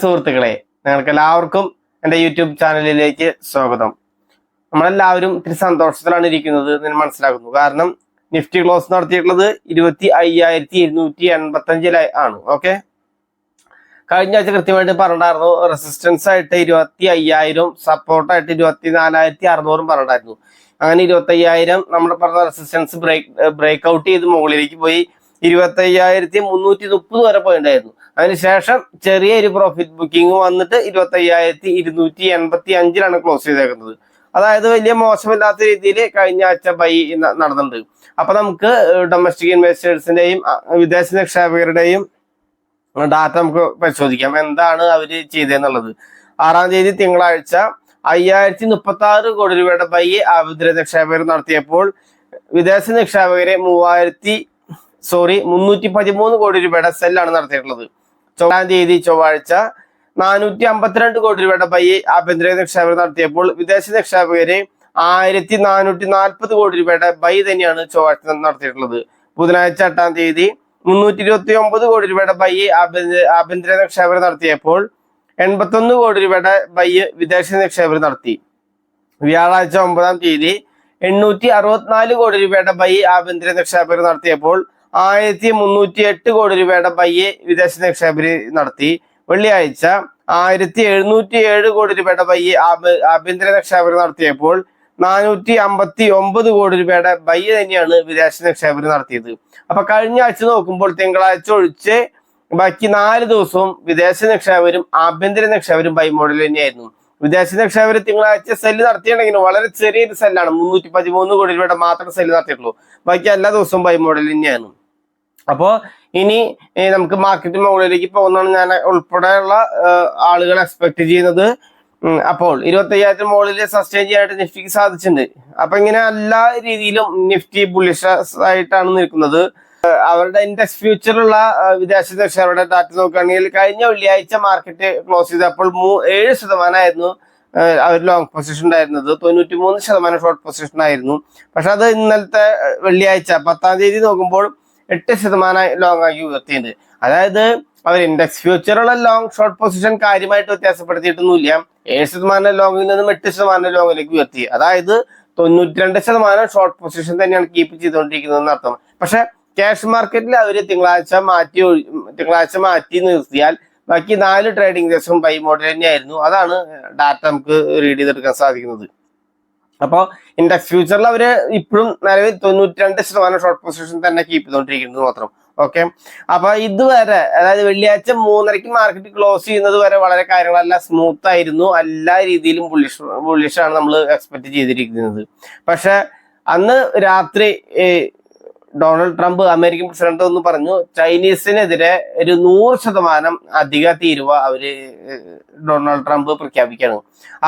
സുഹൃത്തുക്കളെ നിങ്ങൾക്ക് എല്ലാവർക്കും എന്റെ യൂട്യൂബ് ചാനലിലേക്ക് സ്വാഗതം. നമ്മളെല്ലാവരും ഇത്തിരി സന്തോഷത്തിലാണ് ഇരിക്കുന്നത് എന്ന് മനസ്സിലാക്കുന്നു. കാരണം നിഫ്റ്റി ക്ലോസ് നടത്തിയിട്ടുള്ളത് ഇരുപത്തി അയ്യായിരത്തി ഇരുന്നൂറ്റി എൺപത്തി അഞ്ചിലായി ആണ്. ഓക്കെ? കഴിഞ്ഞ ആഴ്ച കൃത്യമായിട്ട് പറഞ്ഞിട്ടായിരുന്നു റെസിസ്റ്റൻസ് ആയിട്ട് ഇരുപത്തി അയ്യായിരം സപ്പോർട്ടായിട്ട് ഇരുപത്തി നാലായിരത്തി അറുന്നൂറും പറഞ്ഞിട്ടായിരുന്നു അങ്ങനെ ഇരുപത്തി അയ്യായിരം നമ്മൾ പറഞ്ഞ റെസിസ്റ്റൻസ് ബ്രേക്ക് ബ്രേക്ക് ഔട്ട് ചെയ്ത് മുകളിലേക്ക് പോയി. ഇരുപത്തി അയ്യായിരത്തി മുന്നൂറ്റി മുപ്പത് വരെ പോയിണ്ടായിരുന്നു അതിനുശേഷം ചെറിയ ഒരു പ്രോഫിറ്റ് ബുക്കിംഗ് വന്നിട്ട് ഇരുപത്തി അയ്യായിരത്തി ഇരുന്നൂറ്റി എൺപത്തി അഞ്ചിലാണ് ക്ലോസ് ചെയ്തേക്കുന്നത്. അതായത് വലിയ മോശമില്ലാത്ത രീതിയിൽ കഴിഞ്ഞ ആഴ്ച ബൈ നടന്നിട്ടുണ്ട്. അപ്പൊ നമുക്ക് ഡൊമസ്റ്റിക് ഇൻവെസ്റ്റേഴ്സിന്റെയും വിദേശ നിക്ഷേപകരുടെയും ഡാറ്റ നമുക്ക് പരിശോധിക്കാം. എന്താണ് അവർ ചെയ്തതെന്നുള്ളത് ആറാം തീയതി തിങ്കളാഴ്ച അയ്യായിരത്തി മുപ്പത്തി ആറ് കോടി രൂപയുടെ ബൈ ആഭ്യന്തര നിക്ഷേപകർ നടത്തിയപ്പോൾ വിദേശ നിക്ഷേപകരെ മൂവായിരത്തി സോറി മുന്നൂറ്റി പതിമൂന്ന് കോടി രൂപയുടെ സെല്ലാണ് നടത്തിയിട്ടുള്ളത്. ചൊവ്വാം തീയതി ചൊവ്വാഴ്ച നാനൂറ്റി അമ്പത്തിരണ്ട് കോടി രൂപയുടെ ബൈ ആഭ്യന്തര നിക്ഷേപകർ നടത്തിയപ്പോൾ വിദേശ നിക്ഷേപകരെ ആയിരത്തി നാനൂറ്റി നാൽപ്പത് കോടി രൂപയുടെ ബൈ തന്നെയാണ് ചൊവ്വാഴ്ച നടത്തിയിട്ടുള്ളത്. ബുധനാഴ്ച എട്ടാം തീയതി മുന്നൂറ്റി ഇരുപത്തി ഒമ്പത് കോടി രൂപയുടെ ബൈ ആഭ്യന്തര നിക്ഷേപകർ നടത്തിയപ്പോൾ എൺപത്തൊന്ന് കോടി രൂപയുടെ ബൈ വിദേശ നിക്ഷേപകർ നടത്തി. വ്യാഴാഴ്ച ഒമ്പതാം തീയതി എണ്ണൂറ്റി അറുപത്തിനാല് കോടി രൂപയുടെ ബൈ ആഭ്യന്തര നിക്ഷേപകർ നടത്തിയപ്പോൾ ആയിരത്തി മുന്നൂറ്റി എട്ട് കോടി രൂപയുടെ പയ്യെ വിദേശ നിക്ഷേപര് നടത്തി. വെള്ളിയാഴ്ച ആയിരത്തി എഴുന്നൂറ്റി ഏഴ് കോടി രൂപയുടെ പയ്യെ ആഭ്യ- ആഭ്യന്തര നിക്ഷേപര് നടത്തിയപ്പോൾ നാനൂറ്റി അമ്പത്തി ഒമ്പത് കോടി രൂപയുടെ ബൈ തന്നെയാണ് വിദേശ നിക്ഷേപര് നടത്തിയത്. അപ്പൊ കഴിഞ്ഞ ആഴ്ച നോക്കുമ്പോൾ തിങ്കളാഴ്ച ഒഴിച്ച് ബാക്കി നാല് ദിവസവും വിദേശ നിക്ഷേപരും ആഭ്യന്തര നിക്ഷേപരും ബൈ മോഡൽ തന്നെയായിരുന്നു. വിദേശ നിക്ഷേപര് തിങ്കളാഴ്ച സെല്ല് നടത്തിയിട്ടുണ്ടെങ്കിലും വളരെ ചെറിയൊരു സെല്ലാണ്. മുന്നൂറ്റി പതിമൂന്ന് കോടി രൂപയുടെ മാത്രം സെല്ല് നടത്തിയിട്ടുള്ളൂ. ബാക്കി എല്ലാ ദിവസവും ബൈ മോഡൽ തന്നെയാണ്. അപ്പോ ഇനി നമുക്ക് മാർക്കറ്റ് മുകളിലേക്ക് പോകുന്നതാണ് ഞാൻ ഉൾപ്പെടെയുള്ള ആളുകൾ എക്സ്പെക്ട് ചെയ്യുന്നത്. അപ്പോൾ ഇരുപത്തി അയ്യായിരത്തിന് മുകളിൽ സസ്റ്റെയിൻ ചെയ്യാനായിട്ട് നിഫ്റ്റിക്ക് സാധിച്ചിട്ടുണ്ട്. അപ്പൊ ഇങ്ങനെ എല്ലാ രീതിയിലും നിഫ്റ്റി ബുള്ളിഷ് ആയിട്ടാണ് നിൽക്കുന്നത്. അവരുടെ ഇൻഡെക്സ് ഫ്യൂച്ചറുള്ള വിദേശ നിക്ഷേപരുടെ ഡാറ്റ നോക്കുകയാണെങ്കിൽ കഴിഞ്ഞ വെള്ളിയാഴ്ച മാർക്കറ്റ് ക്ലോസ് ചെയ്തപ്പോൾ ഏഴ് ശതമാനമായിരുന്നു അവർ ലോങ് പൊസിഷൻ ഉണ്ടായിരുന്നത്. തൊണ്ണൂറ്റി മൂന്ന് ശതമാനം ഷോർട്ട് പൊസിഷൻ ആയിരുന്നു. പക്ഷെ അത് ഇന്നലത്തെ വെള്ളിയാഴ്ച പത്താം തീയതി നോക്കുമ്പോൾ എട്ട് ശതമാനം ലോങ് ആക്കി ഉയർത്തിയിട്ടുണ്ട്. അതായത് അവർ ഇൻഡെക്സ് ഫ്യൂച്ചറുള്ള ലോങ് ഷോർട്ട് പൊസിഷൻ കാര്യമായിട്ട് വ്യത്യാസപ്പെടുത്തിയിട്ടൊന്നുമില്ല. ഏഴ് ശതമാനം ലോങ്ങിൽ നിന്നും എട്ട് ശതമാനം ലോങ്ങിലേക്ക് ഉയർത്തി. അതായത് തൊണ്ണൂറ്റി രണ്ട് ശതമാനം ഷോർട്ട് പൊസിഷൻ തന്നെയാണ് കീപ്പ് ചെയ്തുകൊണ്ടിരിക്കുന്നത് അർത്ഥം. പക്ഷെ ക്യാഷ് മാർക്കറ്റിൽ അവർ തിങ്കളാഴ്ച മാറ്റി തിങ്കളാഴ്ച മാറ്റി നിർത്തിയാൽ ബാക്കി നാല് ട്രേഡിംഗ് ദിവസവും ബൈ മോഡൽ തന്നെയായിരുന്നു. അതാണ് ഡാറ്റ നമുക്ക് റീഡ് ചെയ്തെടുക്കാൻ സാധിക്കുന്നത്. അപ്പോൾ ദ ഫ്യൂച്ചറിൽ അവർ ഇപ്പോഴും നിലവിൽ തൊണ്ണൂറ്റി രണ്ട് ശതമാനം ഷോർട്ട് പൊസിഷൻ തന്നെ കീപ്പ് ചെയ്തുകൊണ്ടിരിക്കുന്നത് മാത്രം. ഓക്കെ അപ്പൊ ഇതുവരെ അതായത് വെള്ളിയാഴ്ച മൂന്നരയ്ക്ക് മാർക്കറ്റ് ക്ലോസ് ചെയ്യുന്നത് വരെ വളരെ കാര്യങ്ങളെല്ലാം സ്മൂത്ത് ആയിരുന്നു. എല്ലാ രീതിയിലും ബുള്ളിഷ് ബുള്ളിഷാണ് നമ്മൾ എക്സ്പെക്ട് ചെയ്തിരിക്കുന്നത്. പക്ഷെ അന്ന് രാത്രി ഡൊണാൾഡ് ട്രംപ് അമേരിക്കൻ പ്രസിഡന്റ് ഒന്ന് പറഞ്ഞു. ചൈനീസിനെതിരെ ഒരു നൂറ് ശതമാനം അധിക തീരുവ അവർ ഡൊണാൾഡ് ട്രംപ് പ്രഖ്യാപിക്കുകയാണ്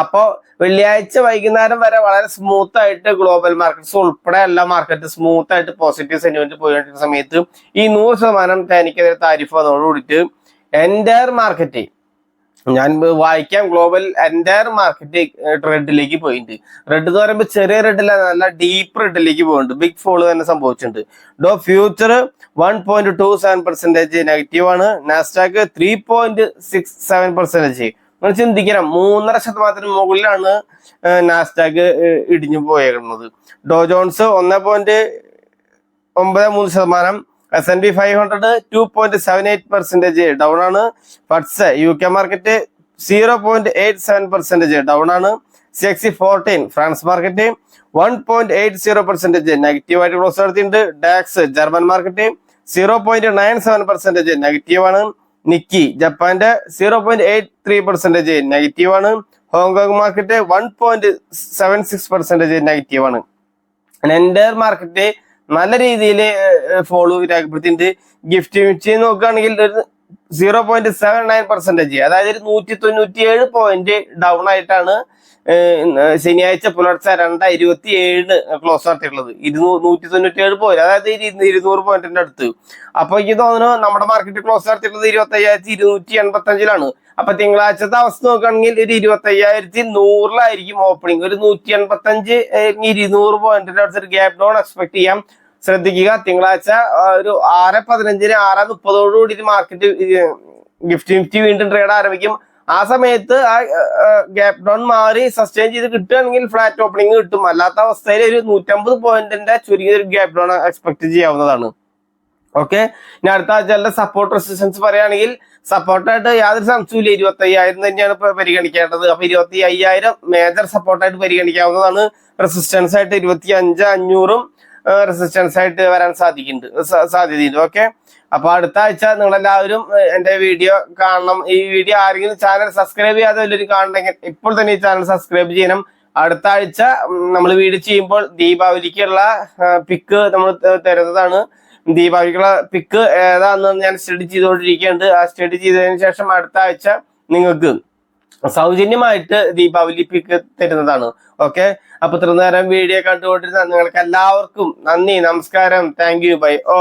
അപ്പോ വെള്ളിയാഴ്ച വൈകുന്നേരം വരെ വളരെ സ്മൂത്ത് ആയിട്ട് ഗ്ലോബൽ മാർക്കറ്റ്സ് ഉൾപ്പെടെ എല്ലാ മാർക്കറ്റ് സ്മൂത്ത് ആയിട്ട് പോസിറ്റീവ് സെന്റിമെന്റ് പോയിട്ടുള്ള സമയത്ത് ഈ നൂറ് ശതമാനം ചൈനയ്ക്കെതിരെ താരിഫ് വന്നതോടുകൂടിയിട്ട് എന്റയർ മാർക്കറ്റ് ഞാൻ വായിക്കാം. ഗ്ലോബൽ എന്റയർ മാർക്കറ്റ് റെഡിലേക്ക് പോയിട്ടുണ്ട്. റെഡ് എന്ന് പറയുമ്പോൾ ചെറിയ റെഡില്ല നല്ല ഡീപ്പ് റെഡിലേക്ക് പോകുന്നുണ്ട് ബിഗ് ഫോൾ തന്നെ സംഭവിച്ചിട്ടുണ്ട്. Dow future one point two seven percentage negative ആണ്. Nasdaq three point six seven percentage നമ്മൾ ചിന്തിക്കണം മൂന്നര ശതമാനത്തിന് മുകളിലാണ് നാസ്റ്റാക്ക് ഇടിഞ്ഞു പോയേക്കുന്നത്. ഡോ ജോൺസ് ഒന്ന് പോയിന്റ് ഒമ്പത് മൂന്ന് ശതമാനം S and P five hundred two point seven eight percentage down ആണ്. FTSE U K market zero point eight seven percentage down ആണ്. C X fourteen France market one point eight zero percentage negative ആയിട്ട് close നടത്തിയിട്ടുണ്ട്. DAX German market zero point nine seven percentage negative ആണ്. Nikkei ജപ്പാന്റെ zero point eight three percentage negative ആണ്. Hong Kong market one point seven six percentage negative ആണ്. Entire market നല്ല രീതിയിൽ fall രേഖപ്പെടുത്തിയിട്ടുണ്ട്. GIFT മിച്ച് നോക്കുകയാണെങ്കിൽ ഒരു zero point seven nine percentage അതായത് ഒരു നൂറ്റി തൊണ്ണൂറ്റി ഏഴ് പോയിന്റ് ഡൗൺ ആയിട്ടാണ് ശനിയാഴ്ച പുലർച്ചെ രണ്ടായി ഇരുപത്തി ഏഴിന് ക്ലോസ് നടത്തിയിട്ടുള്ളത്. ഇരുന്നൂറ് നൂറ്റി തൊണ്ണൂറ്റി ഏഴ് പോയിന്റ് അതായത് ഇരു- ഇരുന്നൂറ് പോയിന്റിന്റെ അടുത്ത്. അപ്പൊ എനിക്ക് തോന്നുന്നു നമ്മുടെ മാർക്കറ്റ് ക്ലോസ് നടത്തിയിട്ടുള്ളത് ഇരുപത്തി അയ്യായിരത്തി ഇരുന്നൂറ്റി എൺപത്തി അഞ്ചിലാണ് അപ്പൊ തിങ്കളാഴ്ചത്തെ അവസ്ഥ നോക്കുകയാണെങ്കിൽ ഒരു ഇരുപത്തി അയ്യായിരത്തി നൂറിലായിരിക്കും ഓപ്പണിംഗ് ഒരു നൂറ്റി എൺപത്തി അഞ്ച് ഇരുന്നൂറ് പോയിന്റിന്റെ അടുത്ത് ഒരു ഗ്യാപ് ഡൗൺ എക്സ്പെക്ട് ചെയ്യാം. ശ്രദ്ധിക്കുക. തിങ്കളാഴ്ച ഒരു ആറ് പതിനഞ്ചിന് ആറ് മുപ്പതോടുകൂടി മാർക്കറ്റ് ഗിഫ്റ്റ് നിഫ്റ്റി വീണ്ടും ട്രേഡ് ആരംഭിക്കും. ആ സമയത്ത് ആ ഗ്യാപ് ഡൗൺ മാറി സസ്റ്റെയിൻ ചെയ്ത് കിട്ടുകയാണെങ്കിൽ ഫ്ലാറ്റ് ഓപ്പണിംഗ് കിട്ടും. അല്ലാത്ത അവസ്ഥയിൽ ഒരു നൂറ്റമ്പത് പോയിന്റിന്റെ ചുരുങ്ങിയ ഒരു ഗ്യാപ് ഡൗൺ എക്സ്പെക്ട് ചെയ്യാവുന്നതാണ്. ഓക്കെ ഇനി അടുത്ത ആഴ്ചകളുടെ സപ്പോർട്ട് റെസിസ്റ്റൻസ് പറയുകയാണെങ്കിൽ സപ്പോർട്ടായിട്ട് യാതൊരു സംശയമില്ല ഇരുപത്തി അയ്യായിരം തന്നെയാണ് ഇപ്പൊ പരിഗണിക്കേണ്ടത്. അപ്പൊ ഇരുപത്തി അയ്യായിരം മേജർ സപ്പോർട്ടായിട്ട് പരിഗണിക്കാവുന്നതാണ്. റെസിസ്റ്റൻസ് ആയിട്ട് ഇരുപത്തി അഞ്ച് അഞ്ഞൂറും റെസിസ്റ്റൻസ് ആയിട്ട് വരാൻ സാധിക്കുന്നുണ്ട്. സാധ്യതയുണ്ട്. ഓക്കെ അപ്പൊ അടുത്ത ആഴ്ച നിങ്ങൾ എല്ലാവരും എന്റെ വീഡിയോ കാണണം. ഈ വീഡിയോ ആരെങ്കിലും ചാനൽ സബ്സ്ക്രൈബ് ചെയ്യാതെ വലിയൊരു കാണണമെങ്കിൽ ഇപ്പോൾ തന്നെ ഈ ചാനൽ സബ്സ്ക്രൈബ് ചെയ്യണം. അടുത്ത ആഴ്ച നമ്മൾ വീഡിയോ ചെയ്യുമ്പോൾ ദീപാവലിക്കുള്ള പിക്ക് നമ്മൾ തരുന്നതാണ്. ദീപാവലിക്കുള്ള പിക്ക് ഏതാണെന്ന് ഞാൻ സ്റ്റഡി ചെയ്തുകൊണ്ടിരിക്കുകയുണ്ട് ആ സ്റ്റഡി ചെയ്തതിന് ശേഷം അടുത്ത ആഴ്ച നിങ്ങൾക്ക് സൗജന്യമായിട്ട് ദീപാവലി പിക്ക് തരുന്നതാണ്. ഓക്കെ അപ്പൊ ഇത്ര നേരം വീഡിയോ കണ്ടുകൊണ്ടിരുന്ന നിങ്ങൾക്ക് എല്ലാവർക്കും നന്ദി നമസ്കാരം. Thank you by oh